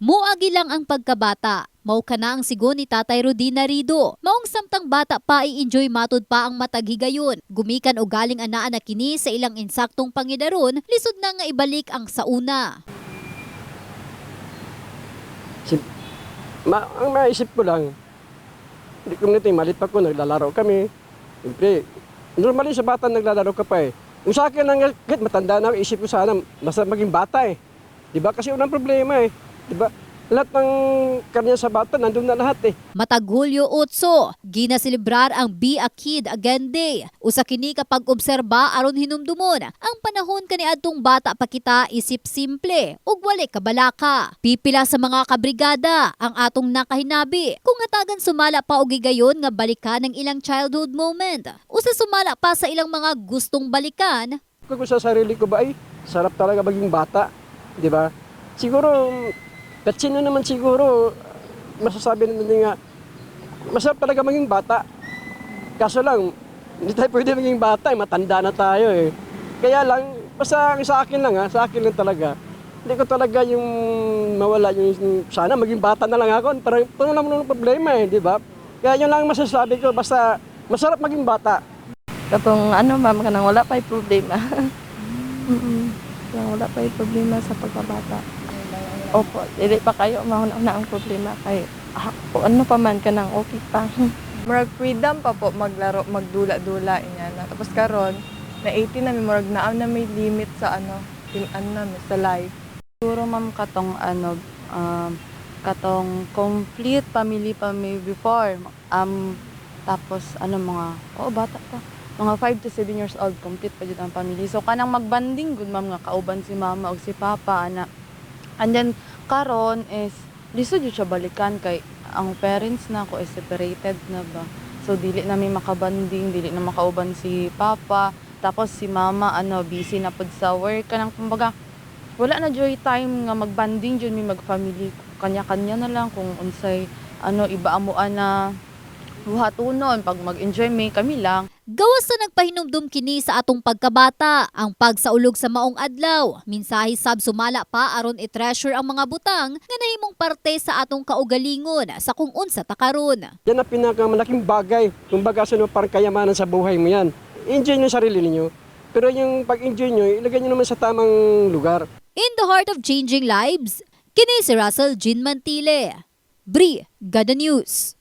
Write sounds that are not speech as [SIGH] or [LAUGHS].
Muagi lang ang pagkabata. Mao ka na ang sigon ni Tatay Rodina Rido. Maong samtang bata pa i-enjoy matud pa ang mataghigayon. Gumikan o galing anaan na kini sa ilang insaktong pangidaron, lisod na nga ibalik ang sauna. Si, ma, ang maisip ko lang, hindi ko nito, malit pa ko, naglalaro kami. Siyempre, normally sa bata naglalaro ka pa eh. Kung sa akin kahit matanda na, isip ko sana, mas maging bata eh. Di ba? Kasi unang problema eh. Di ba? Lahat ng kanya sa bata, nandun na lahat eh. Matag Hulyo 8, ginaselebrar ang Be a Kid Again Day. Usa kini kapag obserba aron hinumdumon ang panahon kaniadtong bata pa kita isip simple ug wali kabalaka. Pipila sa mga kabrigada ang atong nakahinabi kung hatagan sumala pa og gigayon nga balikan ang ilang childhood moment. Usa sumala pa sa ilang mga gustong balikan Kung sa sarili ko ba, ay, sarap talaga maging bata. Di ba? Siguro, kahit sino naman siguro, masasabi niya nga, masarap talaga maging bata. Kaso lang, hindi tayo pwede maging bata, eh, matanda na tayo eh. Kaya lang, basta sa akin lang ha, sa akin lang talaga, hindi ko talaga yung mawala yung, sana maging bata na lang ako, parang na naman ang problema eh, di ba? Kaya yun lang ang masasabi ko, basta masarap maging bata. Katong ano ma'am, kanang wala pa problema. [LAUGHS] Mm-mm. Kanang wala pa problema sa pagkabata. Opo, dili pa kayo mauna na ang problema kay ah, kung ano pa man kanang okay pa. [LAUGHS] murag freedom pa po maglaro, magdula-dula inya na. Tapos karon na 18 na may murag naa na may limit sa ano, tin ano na sa life. Siguro ma'am katong ano um, katong complete family pa may before um tapos ano mga oh bata pa mga 5 to 7 years old complete pa jud ang family so kanang magbanding gud ma'am nga kauban si mama ug si papa ana and then karon is lisod jud siya balikan kay ang parents na ko is separated na ba? So dili na may makabanding dili na makauban si papa. Tapos si mama ano busy na pud sa work. Kanang kumbaga wala na joy time nga magbanding jud mi magfamily. Kanya-kanya na lang kung unsay ano iba amuan na buhatunon. Pag mag-enjoy mi kami lang Gawas na nagpahinumdum kini sa atong pagkabata, ang pagsaulog sa maong adlaw. Minsahi sab sumala pa aron i-treasure ang mga butang nga nahimong parte sa atong kaugalingon sa kung unsa ta karon. Yan ang pinakamalaking bagay. Kung baga sa parang kayamanan sa buhay mo yan. Enjoy nyo sarili ninyo. Pero yung pag-enjoy nyo, ilagay nyo naman sa tamang lugar. In the heart of changing lives, kini si Russell Jean Mantile. Bri, Gada News.